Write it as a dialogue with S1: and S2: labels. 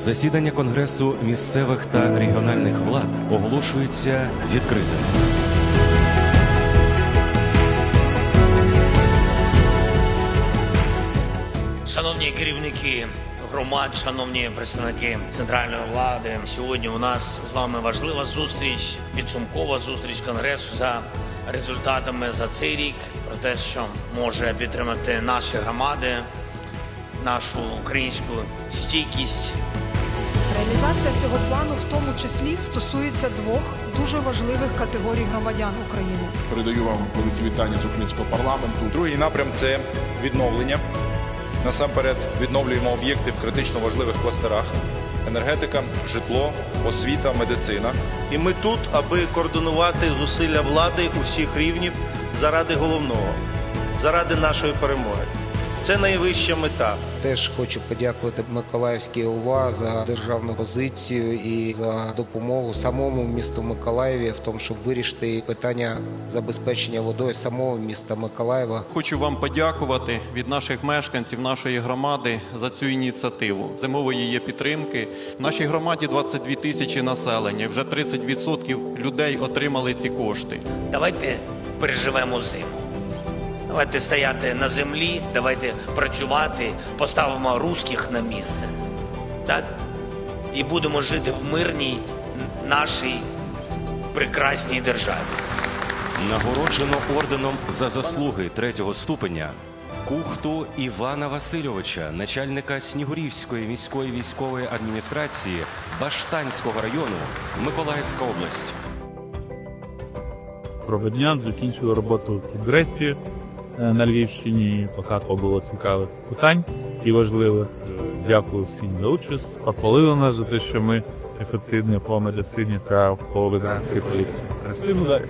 S1: Засідання Конгресу місцевих та регіональних влад оголошується відкритим.
S2: Шановні керівники громад, шановні представники центральної влади, сьогодні у нас з вами важлива зустріч, підсумкова зустріч конгресу за результатами за цей рік, про те, що може підтримати наші громади, нашу українську стійкість.
S3: Реалізація цього плану в тому числі стосується двох дуже важливих категорій громадян України.
S4: Передаю вам великі вітання з українського парламенту.
S5: Другий напрям це відновлення. Насамперед відновлюємо об'єкти в критично важливих кластерах: енергетика, житло, освіта, медицина.
S6: І ми тут, аби координувати зусилля влади усіх рівнів заради головного, заради нашої перемоги. Це найвища мета.
S7: Теж хочу подякувати Миколаївській ОВА за державну позицію і за допомогу самому місту Миколаєві в тому, щоб вирішити питання забезпечення водою самого міста Миколаєва.
S8: Хочу вам подякувати від наших мешканців нашої громади за цю ініціативу. Зимової є підтримки. В нашій громаді 22 тисячі населення. Вже 30% людей отримали ці кошти.
S2: Давайте переживемо зиму. Давайте стояти на землі, давайте працювати, поставимо русських на місце. Так? І будемо жити в мирній нашій прекрасній державі.
S1: Нагороджено орденом за заслуги третього ступеня Кухту Івана Васильовича, начальника Снігурівської міської військової адміністрації Баштанського району, Миколаївська область.
S9: Доброго дня, закінчую роботу в е, на Львівщині. Багато було цікавих питань і важливих. Е, Дякую всім за участь. Похвалили нас за те, що ми ефективні по медицині та по ветеранській поліції. Працюємо далі.